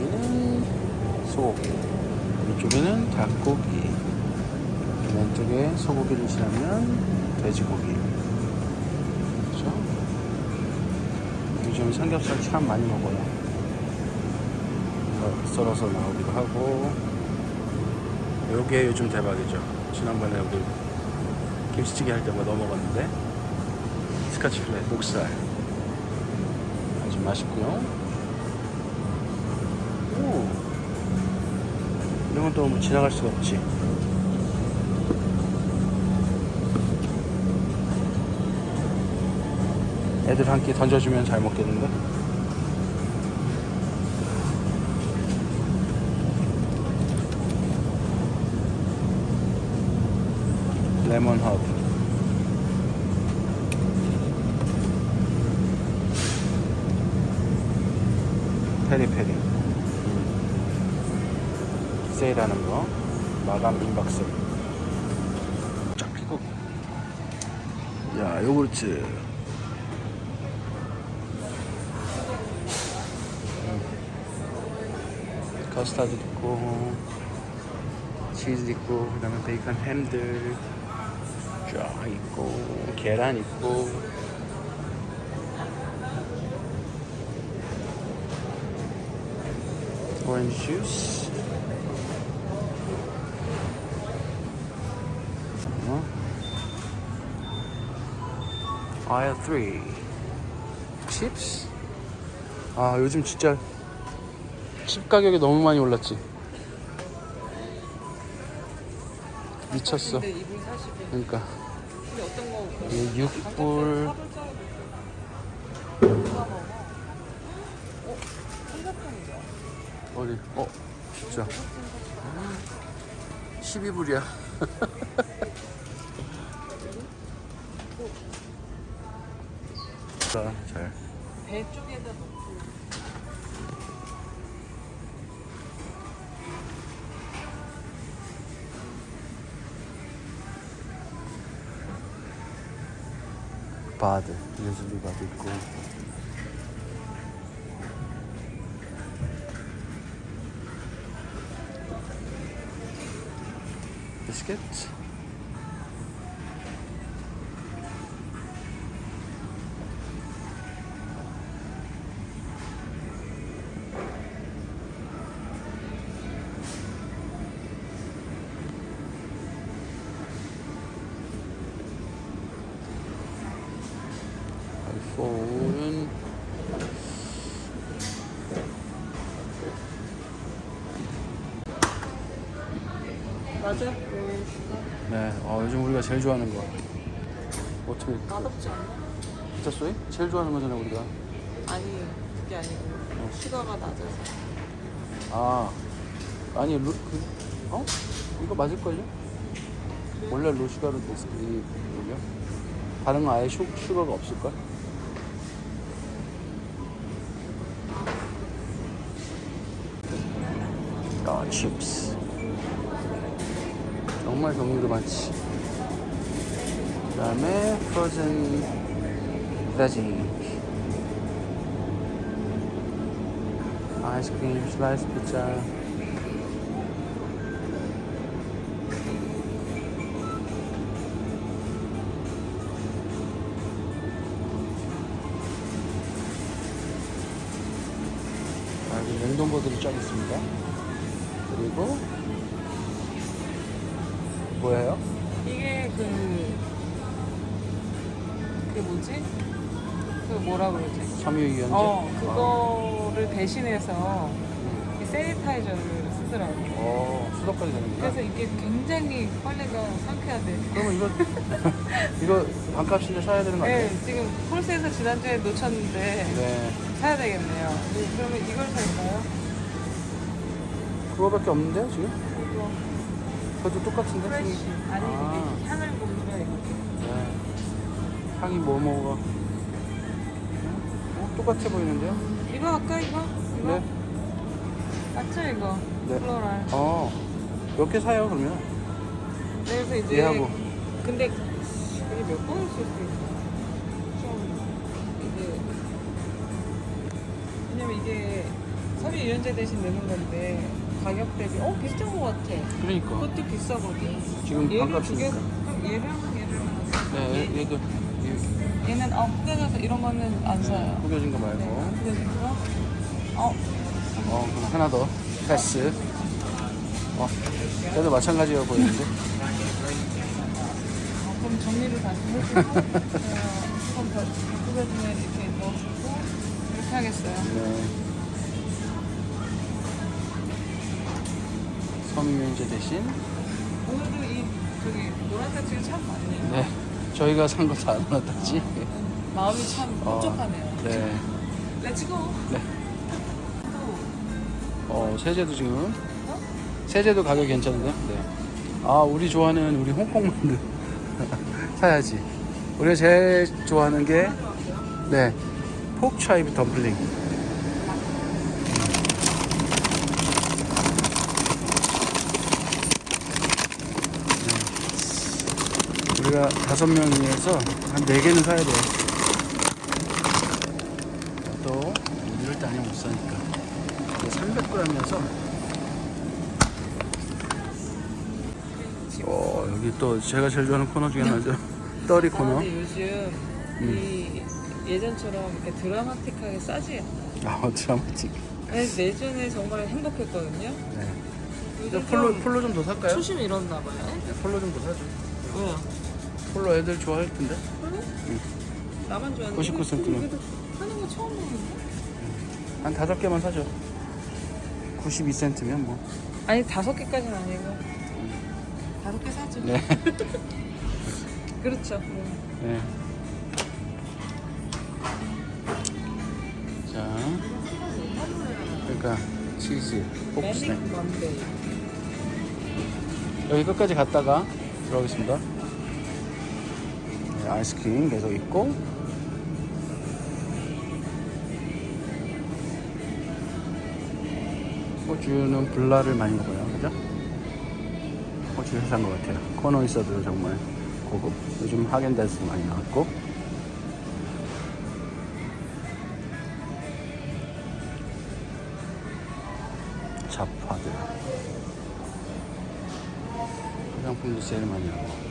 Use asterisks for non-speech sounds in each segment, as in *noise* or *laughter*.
이쪽에는 소고기, 이쪽에는 닭고기, 왼쪽에 소고기를 싫으면 돼지고기. 그렇죠? 요즘 삼겹살 참 많이 먹어요. 어, 썰어서 나오기도 하고. 요게 요즘 대박이죠. 지난번에 여기 김치찌개 할 때마다 먹었는데 스카치 플레이 목살 아주 맛있고요. 오 이런 건 또 뭐 지나갈 수가 없지. 애들 한 끼 던져주면 잘 먹겠는데? 레몬 허브 페리페리 세일하는 거. 마감 세일 쫙 펴고. 야 요구르트 커스터드 있고 치즈 있고 그 다음에 베이컨 햄들. 쫙 있고 계란 있고. 오렌지 주스 아일 3 칩스 아 요즘 진짜 칩 가격이 너무 많이 올랐지. 미쳤어. 근데 이불 40에 그러니까. 이게 6불. 누가 먹어? 어? 어디? 어 진짜. 12불이야 *laughs* 잘 배 쪽에다 놓고. 바드 유즈리 바드 있고. 비스켓 맞아? 네, 어, 요즘 우리가 제일 좋아하는 거 어떻게 맛없지 않나? 피자 소이? 제일 좋아하는 거잖아 우리가 아니 그게 아니고 슈가가 낮아서 아 아니 루, 그, 어? 이거 맞을걸요? 원래 로슈가로 됐을 이 뭐냐? 다른 거 아예 슈, 슈가가 없을걸? 아 칩스 정말 종류도 많지. 그 다음에 프로즌 베지 아이스크림, 슬라이스 피자. 아, 냉동고들이 쫙 있습니다. 그리고 뭐예요? 이게 그 그게 뭐지? 그 뭐라 그러지? 섬유유연제? 어 그거를 대신해서 이 세니타이저를 쓰더라고 어, 수도까지 되는구나 그래서 이게 굉장히 빨래가 상쾌하대 그러면 이거 *laughs* 이거 반값인데 사야 되는 거 아니에요? 네 지금 홀스에서 지난주에 놓쳤는데 네. 사야 되겠네요 네, 그러면 이걸 살까요? 그거밖에 없는데요 지금? 이거 그것도 똑같은 데? 프레쉬 지금? 아니 아, 이게 향을 굽는다 이거 네. 향이 뭐 뭐가? 어, 똑같아 보이는데요? 이거 할까 이거? 이거? 네. 맞죠 이거? 네. 플로랄 어, 몇 개 사요 그러면? 네, 그래서 이제 얘하고. 근데 이게 몇 번을 쓸 수 있어? 왜냐면 이게 섬유 유연제 대신 내는 건데 가격 대비 어 비슷한 것 같아. 그러니까 그것도 비싸거든. 지금 얘를 반값이니까. 두 개, 그럼 얘랑 얘를 네 얘- 얘도 얘- 얘는 아 구겨져서 이런 거는 안 사요. 구겨진 거 네, 말고 구겨진 거. 어, 어 그럼 하나 더 패스 어 얘도 마찬가지여 보이는데 어, 그럼 정리를 다시 해주고 *laughs* 어, 조금 더 구겨지면 이렇게 넣어주고 이렇게 하겠어요. 네 섬유유연제 대신 오늘도 이 저기 노란색 지금 참 많네요. 네 저희가 산 거다안 왔다지 마음이 참 어, 흡족하네요. 네 렛츠고. 네. 또 어, 세제도 지금 어? 세제도 가격 괜찮은데? 네. 아, 우리 좋아하는 우리 홍콩 만두 *laughs* 사야지. 우리가 제일 좋아하는 게 네. 포크 차이브 덤플링. 네. 우리가 다섯 명이어서 한 네 개는 사야 돼요. 또 이럴 때 아니면 못 사니까. 300g이어서 어 여기 또 제가 제일 좋아하는 코너 중에 하나죠 *laughs* 아, 코너 근데 요즘 이 예전처럼 이렇게 드라마틱하게 싸지 아 *laughs* 드라마틱 예전에 정말 행복했거든요. 네. 폴로 좀 폴로 좀 더 살까요? 초심 잃었나 봐요. 네, 폴로 좀 더 사죠 왜요? 폴로 애들 좋아할 텐데 나만 좋아하는 99 센트면. 그래도 하는 거 처음 보는데? 한 다섯 개만 사죠 92센트면 뭐 아니 다섯 개까지는 아니고 다섯 개 사죠. 네. *laughs* 그렇죠. 네. 자 그러니까 치즈 포크스 매닉 먼데이. 여기 끝까지 갔다가 들어가겠습니다. 네, 아이스크림 계속 있고 호주는 블라를 많이 먹어요, 그죠? 호주에서 산 것 같아요. 코너 있어도 정말 고급. 요즘 하겐다즈 많이 나왔고. 자파들. 화장품도 제일 많이 하고.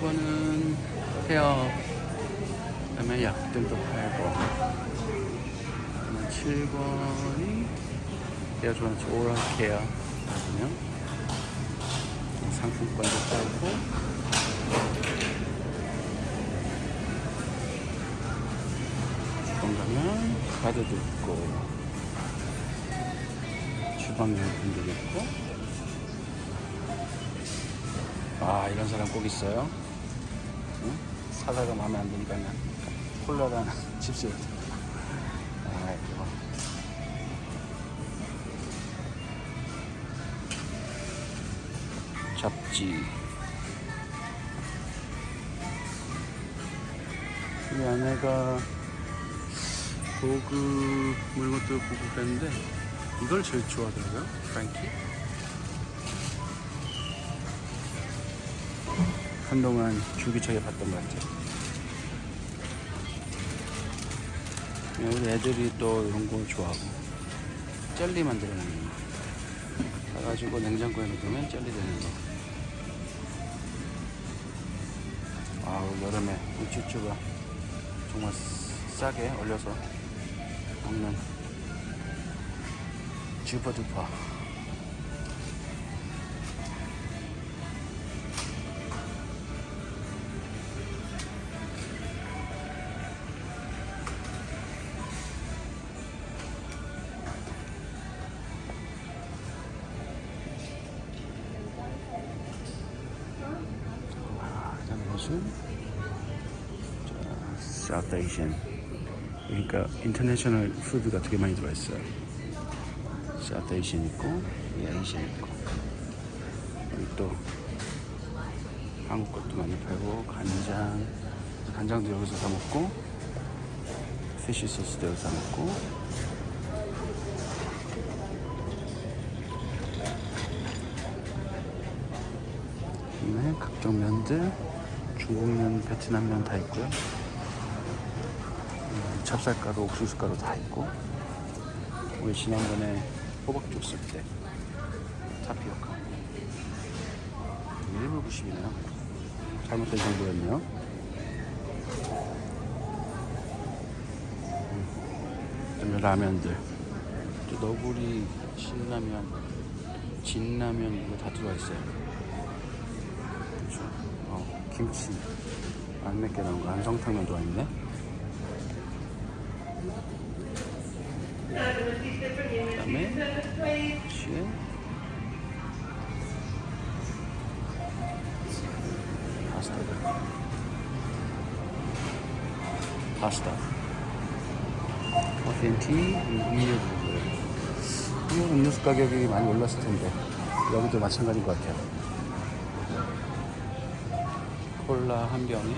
8번은 헤어, 그다음에 약들도 팔고. 그다음에 7번이 내가 좋아하는 오럴 케어. 그냥 상품권도 팔고. 가면 가드도 있고 주방용품도 있고 아 이런 사람 꼭 있어요 응? 사사가 마음에 안 드니까 그냥 콜라랑 *laughs* 칩스 아이고 잡지. 우리 아내가 고급 물건도 보고 그랬는데 이걸 제일 좋아하더라고요 프랭키. 한동안 줄기차게 봤던 것 같아요 우리 애들이 또 이런 거 좋아하고 젤리 만들어 놓는 거. 사가지고 냉장고에 넣으면 젤리 되는 거. 아우 여름에 우쭈쭈가 정말 싸게 얼려서 먹는 주퍼두퍼 무슨 사우스 에이션 그러니까 인터내셔널 푸드가 되게 많이 들어있어요. 사우스 에이션 있고. 이 에이션 있고 여기 또 한국 것도 많이 팔고 간장. 간장도 여기서 사 먹고 피쉬 소스도 여기서 사 먹고. 그다음에 각종 면들 중국면, 베트남면 다 있고요. 음, 찹쌀가루, 옥수수가루 다 있고. 우리 지난번에 호박 줬을 때 타피오카. 1불 90이네요. 잘못된 정보였네요. 음, 라면들. 또 너구리, 신라면, 진라면 이거 다 들어가 있어요. 김치 안 맵게 나온 거 안성탕면도 있네. 그 다음에 취에 파스타들. 파스타. 커피 앤티 음료 한국 음료수 가격이 많이 올랐을 텐데 여기도 마찬가지인 것 같아요. 콜라 한 병에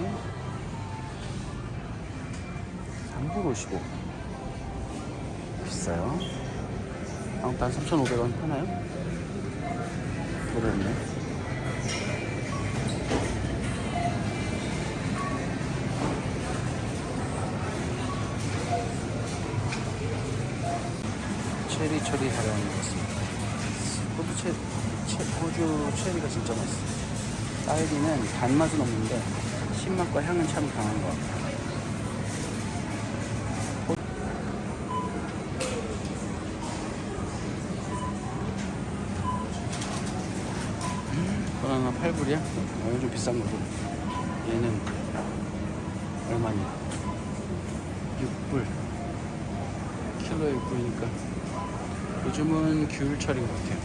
3불 55 비싸요. 아무튼 한 3,500원 하나요? 모르겠네. 체리 처리 하려는 것 같습니다. 호주 체, 체, 호주 체리가 진짜 맛있어요. 딸기는 단맛은 없는데 신맛과 향은 참 강한 것 같아요. 바나나 8불이야? 어, 요즘 비싼 거고 얘는 얼마니? 6불 킬로에 6불이니까 요즘은 귤철인 것 같아요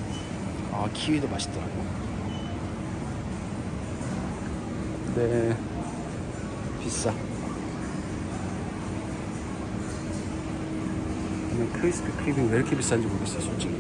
아 키위도 맛있더라고 네. 비싸. 크리스피 크림이 왜 이렇게 비싼지 모르겠어요 솔직히